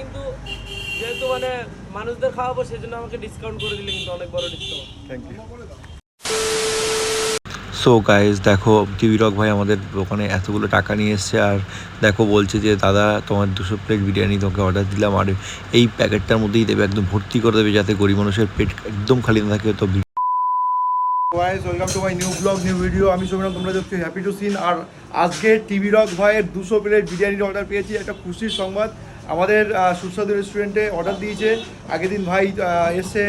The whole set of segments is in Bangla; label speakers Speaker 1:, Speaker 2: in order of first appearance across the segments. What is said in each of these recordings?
Speaker 1: কিন্তু যেহেতু মানে মানুষদের খাওয়াবো সেজন্য আমাকে ডিসকাউন্ট করে দিলে কিন্তু অনেক বড় discount
Speaker 2: thank you
Speaker 3: so guys দেখো টিভি রক ভাই আমাদের দোকানে এতগুলো টাকা নিয়ে এসছে আর দেখো বলছে যে দাদা তোমার দুশো প্লেট বিরিয়ানি তোমাকে অর্ডার দিলাম আর এই প্যাকেটটার মধ্যেই দেবে একদম ভর্তি করে দেবে যাতে গরিব মানুষের পেট একদম খালি না থাকে। তো
Speaker 2: guys welcome to my new blog new video আমি তোমরা দেখছ হ্যাপি টু সিন আর আজকে টিভি রক ভাইয়ের দুশো প্লেট বিরিয়ানির অর্ডার পেয়েছি একটা খুশির সংবাদ। আমাদের সুস্বাদু রেস্টুরেন্টে অর্ডার দিয়েছে। আগের দিন ভাই এসে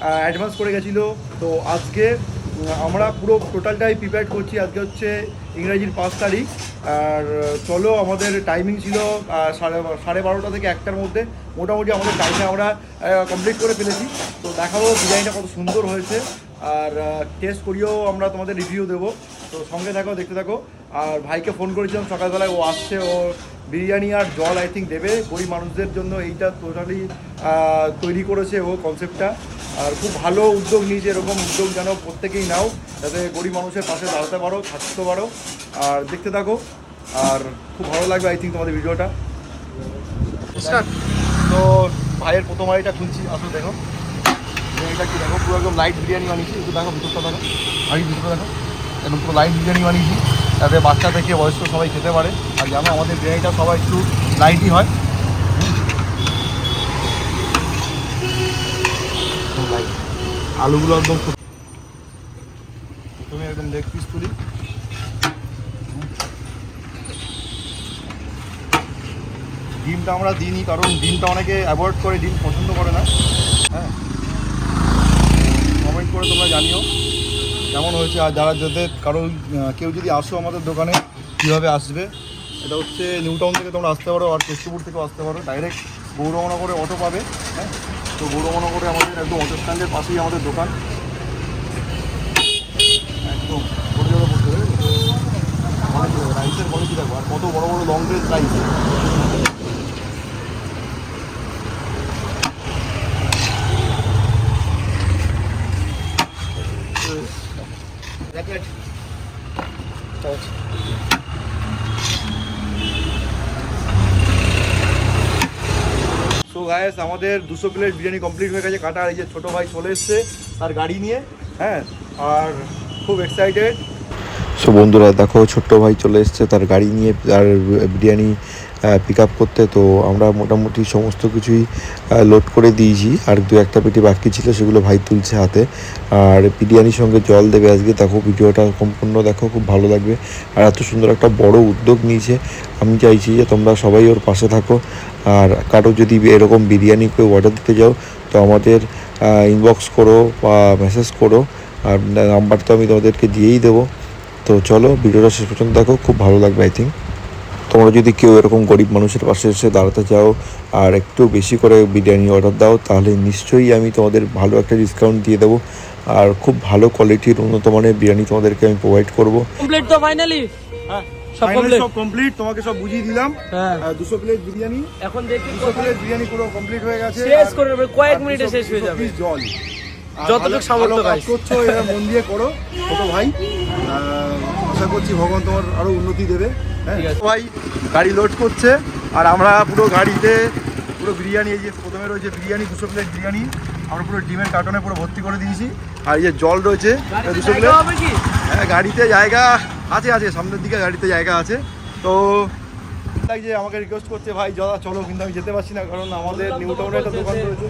Speaker 2: অ্যাডভান্স করে গেছিল। তো আজকে আমরা পুরো টোটালটাই প্রিপেয়ার করছি। আজকে হচ্ছে ইংরাজির পাঁচ তারিখ। আর, চলো, আমাদের টাইমিং ছিল সাড়ে সাড়ে বারোটা থেকে একটার মধ্যে। মোটামুটি আমাদের টাইমে আমরা কমপ্লিট করে ফেলেছি। তো দেখাবো বিরিয়ানিটা কত সুন্দর হয়েছে। আর টেস্ট করিয়েও আমরা তোমাদের রিভিউ দেবো। তো সঙ্গে থাকো, দেখতে থাকো। আর ভাইকে ফোন করেছিলাম সকালবেলায়, ও আসছে, ও বিরিয়ানি আর জল আই থিঙ্ক দেবে। গরিব মানুষদের জন্য এইটা টোটালি তৈরি করেছে ও কনসেপ্টটা আর খুব ভালো উদ্যোগ নিয়েছে, এরকম উদ্যোগ যেন প্রত্যেকেই নাও, যাতে গরিব মানুষের পাশে দাঁড়াতে পারো, থাকতে পারো। আর দেখতে থাকো। আর খুব ভালো লাগবে আই থিঙ্ক তোমাদের ভিডিওটা তো ভাইয়ের প্রথম হাঁড়িটা খুলছি আসলে দেখো। এটা কি দেখো, পুরো একদম লাইট বিরিয়ানি বানিয়েছি, একটু দেখো, ভিতরটা দেখো। হাঁড়ি ভিতরটা দেখো। একদম পুরো লাইট বিরিয়ানি বানিয়েছি যাতে বাচ্চা থেকে বয়স্ক সবাই খেতে পারে। আর জানো আমাদের বিরিয়ানিটা সবাই একটু লাইটই হয়। আলুগুলো একদম প্রথমে একদম লেগ পিস তুলি। ডিমটা আমরা দিইনি, কারণ ডিমটা অনেকে অ্যাভয়েড করে, ডিম পছন্দ করে না। হ্যাঁ। কমেন্ট করে তোমরা জানিও। কেমন হয়েছে আর যারা যাদের কারও কেউ যদি আসো আমাদের দোকানে, কীভাবে আসবে? এটা হচ্ছে নিউ টাউন থেকে তোমরা আসতে পারো আর কেষ্টপুর থেকেও আসতে পারো। ডাইরেক্ট গৌরমনগরে অটো পাবে হ্যাঁ? তো গৌরমনগরে আমাদের একদম অটো স্ট্যান্ডের পাশেই আমাদের দোকান একদম বড় জায়গা পড়তে হবে অনেক রাইসের কোয়ালিটি দেখো আর কত বড় বড় long range rice so guys আমাদের দুশো প্লেট বিরিয়ানি কমপ্লিট হয়ে গেছে। কাটা এই যে ছোটো ভাই চলে এসছে তার গাড়ি নিয়ে হ্যাঁ? আর খুব এক্সাইটেড
Speaker 3: সো বন্ধুরা, দেখো, ছোট্ট ভাই চলে এসছে তার গাড়ি নিয়ে, তার বিরিয়ানি পিক আপ করতে। তো আমরা মোটামুটি সমস্ত কিছুই লোড করে দিয়েছি। আর দু একটা পেটি বাকি ছিল, সেগুলো ভাই তুলছে হাতে। আর বিরিয়ানির সঙ্গে জল দেবে আজকে। দেখো, ভিডিওটা সম্পূর্ণ দেখো, খুব ভালো লাগবে। আর এত সুন্দর একটা বড় উদ্যোগ নিয়েছে। আমি চাইছি যে তোমরা সবাই ওর পাশে থাকো। আর কারও যদি এরকম বিরিয়ানি কেউ অর্ডার দিতে যাও, তো আমাদের ইনবক্স করো বা মেসেজ করো। আর নাম্বার তো আমি তোমাদেরকে দিয়েই দেবো। তো চলো ভিডিওটা শেষ পর্যন্ত দেখো খুব ভালো লাগবে আই থিঙ্ক তোমরা যদি কেউ এরকম গরিব মানুষের পাশে এসে দাঁড়াতে চাও আর একটু বেশি করে বিরিয়ানি অর্ডার দাও তাহলে নিশ্চয়ই আমি তোমাদের ভালো একটা ডিসকাউন্ট দিয়ে দেবো। আর খুব ভালো কোয়ালিটির উন্নত মানের বিরিয়ানি তোমাদেরকে আমি প্রোভাইড করব।
Speaker 1: কমপ্লিট তো ফাইনালি
Speaker 2: হ্যাঁ
Speaker 1: সব
Speaker 2: কমপ্লিট তোমাকে সব বুঝিয়ে দিলাম।
Speaker 1: হ্যাঁ।
Speaker 2: দুশো প্লেট বিরিয়ানি।
Speaker 1: এখন দেখি
Speaker 2: প্লেট বিরিয়ানি পুরো কমপ্লিট হয়ে গেছে।
Speaker 1: শেষ করে কয়েক মিনিটে শেষ হয়ে যাবে।
Speaker 2: জল।
Speaker 1: যতটুকু সামর্থ্য
Speaker 2: কাজ করছ এটা মন দিয়ে করো ছোট ভাই। আশা করছি ভগবান তোমার আরও উন্নতি দেবে। হ্যাঁ? ভাই গাড়ি লোড করছে আর আমরা পুরো গাড়িতে পুরো বিরিয়ানি এই যে প্রথমে রয়েছে বিরিয়ানি দুশো প্লেট বিরিয়ানি। আমরা পুরো ডিমের কার্টনে পুরো ভর্তি করে দিয়েছি। আর এই যে জল রয়েছে
Speaker 1: গাড়িতে
Speaker 2: দুশো
Speaker 1: জায়গা
Speaker 2: প্লেট হ্যাঁ গাড়িতে জায়গা আছে আছে সামনের দিকে গাড়িতে জায়গা আছে। তো লাগছে আমাকে রিকোয়েস্ট করছে ভাই দাদা চলো কিন্তু আমি যেতে পারছি না কারণ আমাদের নিউ টাউনে একটা দোকান রয়েছে।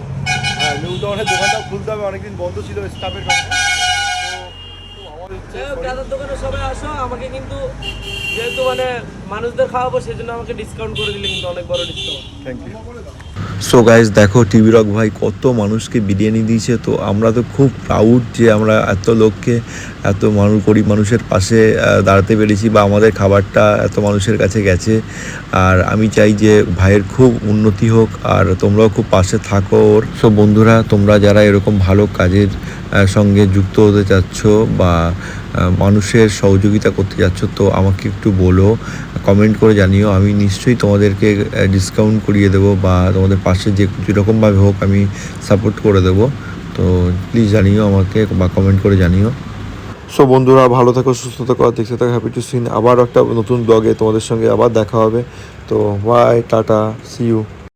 Speaker 2: হ্যাঁ হবে খুলতে হবে অনেকদিন বন্ধ ছিল স্টাফের কারণে তো তো হচ্ছে
Speaker 1: যাই দাদার দোকানে সবাই আসো আমাকে কিন্তু যেহেতু মানে মানুষদের খাওয়াবো সেজন্য আমাকে ডিসকাউন্ট করে দিলে কিন্তু অনেক বড় discount
Speaker 2: thank you
Speaker 3: so guys দেখো টিভি রক ভাই কত মানুষকে বিরিয়ানি দিয়েছে। তো আমরা তো খুব প্রাউড যে আমরা এত লোককে, এত মানুষ গরিব মানুষের পাশে দাঁড়াতে পেরেছি বা আমাদের খাবারটা এত মানুষের কাছে গেছে। আর আমি চাই যে ভাইয়ের খুব উন্নতি হোক, আর তোমরাও খুব পাশে থাকো ওর। সো বন্ধুরা, তোমরা যারা এরকম ভালো কাজের সঙ্গে যুক্ত হতে চাচ্ছ বা মানুষের সহযোগিতা করতে যাচ্ছ তো আমাকে একটু বলো। কমেন্ট করে জানিও। আমি নিশ্চয়ই তোমাদেরকে ডিসকাউন্ট করিয়ে দেবো বা তোমাদের পাশে যে যেরকমভাবে হোক, আমি সাপোর্ট করে দেবো। তো প্লিজ জানিও আমাকে বা কমেন্ট করে জানিও। সো বন্ধুরা, ভালো থাকো, সুস্থ থাকো, আর দেখতে থাকো হ্যাপি টু সিন আবার একটা নতুন ব্লগে তোমাদের সঙ্গে আবার দেখা হবে। তো বাই টাটা সি ইউ